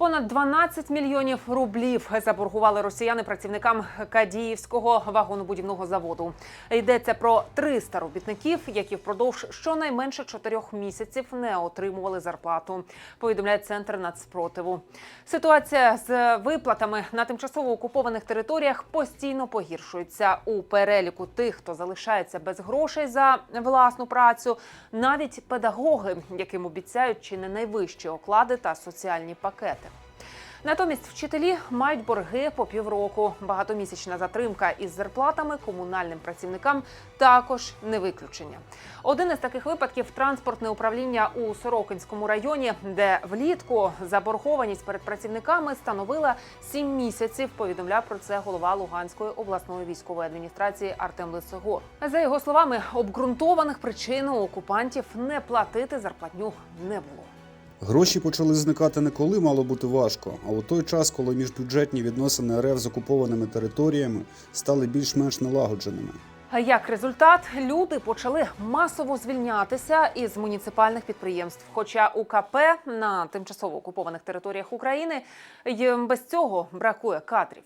Понад 12 мільйонів рублів заборгували росіяни працівникам Кадіївського вагонобудівного заводу. Йдеться про 300 робітників, які впродовж щонайменше чотирьох місяців не отримували зарплату. Повідомляє центр нацспротиву. Ситуація з виплатами на тимчасово окупованих територіях постійно погіршується. У переліку тих, хто залишається без грошей за власну працю, навіть педагоги, яким обіцяють чи не найвищі оклади та соціальні пакети. Натомість вчителі мають борги по півроку. Багатомісячна затримка із зарплатами комунальним працівникам також не виключення. Один із таких випадків транспортне управління у Сорокинському районі, де влітку заборгованість перед працівниками становила сім місяців. Повідомляв про це голова Луганської обласної військової адміністрації Артем Лисогор. За його словами, обґрунтованих причин у окупантів не платити зарплатню не було. Гроші почали зникати не коли мало бути важко, а у той час, коли міжбюджетні відносини РФ з окупованими територіями стали більш-менш налагодженими. Як результат, люди почали масово звільнятися із муніципальних підприємств. Хоча УКП на тимчасово окупованих територіях України й без цього бракує кадрів.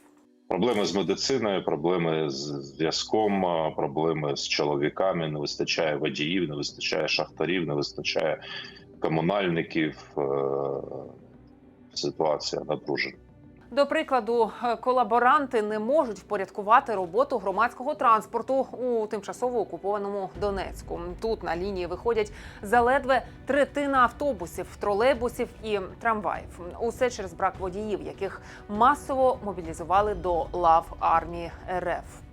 Проблеми з медициною, проблеми з зв'язком, проблеми з чоловіками. Не вистачає водіїв, не вистачає шахтарів, не вистачає комунальників. Е, Ситуація напружена. До прикладу, е, колаборанти не можуть впорядкувати роботу громадського транспорту у тимчасово окупованому Донецьку. Тут на лінії виходять заледве третина автобусів, тролейбусів і трамваїв. Усе через брак водіїв, яких масово мобілізували до лав армії РФ.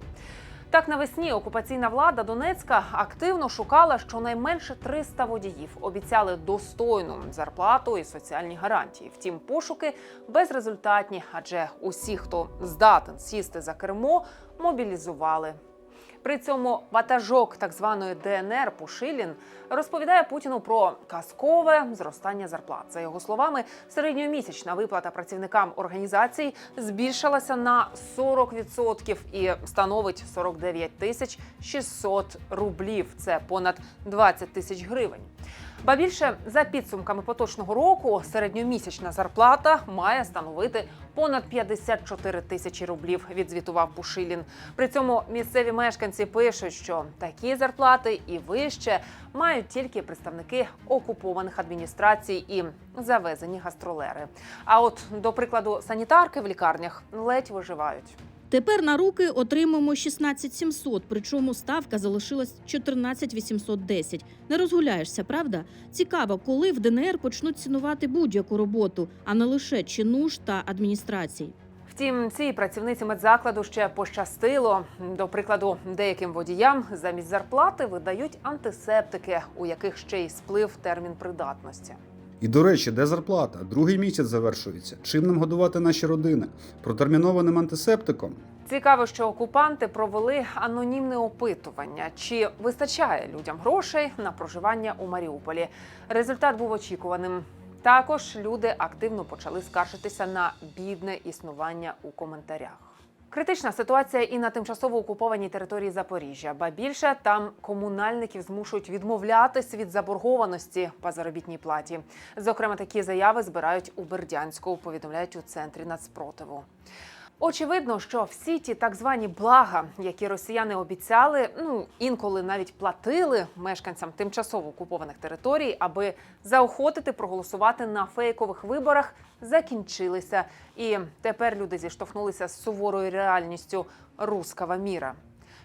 Так, навесні окупаційна влада Донецька активно шукала щонайменше 300 водіїв. Обіцяли достойну зарплату і соціальні гарантії. Втім, пошуки безрезультатні, адже усі, хто здатен сісти за кермо, мобілізували. При цьому ватажок так званої ДНР Пушилін розповідає Путіну про казкове зростання зарплат. За його словами, середньомісячна виплата працівникам організацій збільшилася на 40% і становить 49 тисяч 600 рублів. Це понад 20 тисяч гривень. Ба більше за підсумками поточного року середньомісячна зарплата має становити понад 54 тисячі рублів. Відзвітував Бушилін. При цьому місцеві мешканці пишуть, що такі зарплати і вище мають тільки представники окупованих адміністрацій і завезені гастролери. А от до прикладу, санітарки в лікарнях ледь виживають. Тепер на руки отримаємо 16 700, причому ставка залишилась 14 810. Не розгуляєшся, правда? Цікаво, коли в ДНР почнуть цінувати будь-яку роботу, а не лише чинуш та адміністрацій. Втім, цій працівниці медзакладу ще пощастило. До прикладу, деяким водіям замість зарплати видають антисептики, у яких ще й сплив термін придатності. І до речі, де зарплата? Другий місяць завершується. Чим нам годувати наші родини? Протермінованим антисептиком? Цікаво, що окупанти провели анонімне опитування, чи вистачає людям грошей на проживання у Маріуполі. Результат був очікуваним. Також люди активно почали скаржитися на бідне існування у коментарях. Критична ситуація і на тимчасово окупованій території Запоріжжя. Ба більше там комунальників змушують відмовлятись від заборгованості по заробітній платі. Зокрема, такі заяви збирають у Бердянську. Повідомляють у центрі нацспротиву. Очевидно, що всі ті так звані блага, які росіяни обіцяли, ну інколи навіть платили мешканцям тимчасово окупованих територій, аби заохотити проголосувати на фейкових виборах, закінчилися. І тепер люди зіштовхнулися з суворою реальністю рускава міра.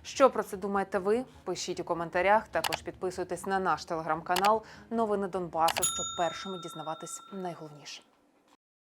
Що про це думаєте ви? Пишіть у коментарях. Також підписуйтесь на наш телеграм-канал Новини Донбасу, щоб першими дізнаватись найголовніше.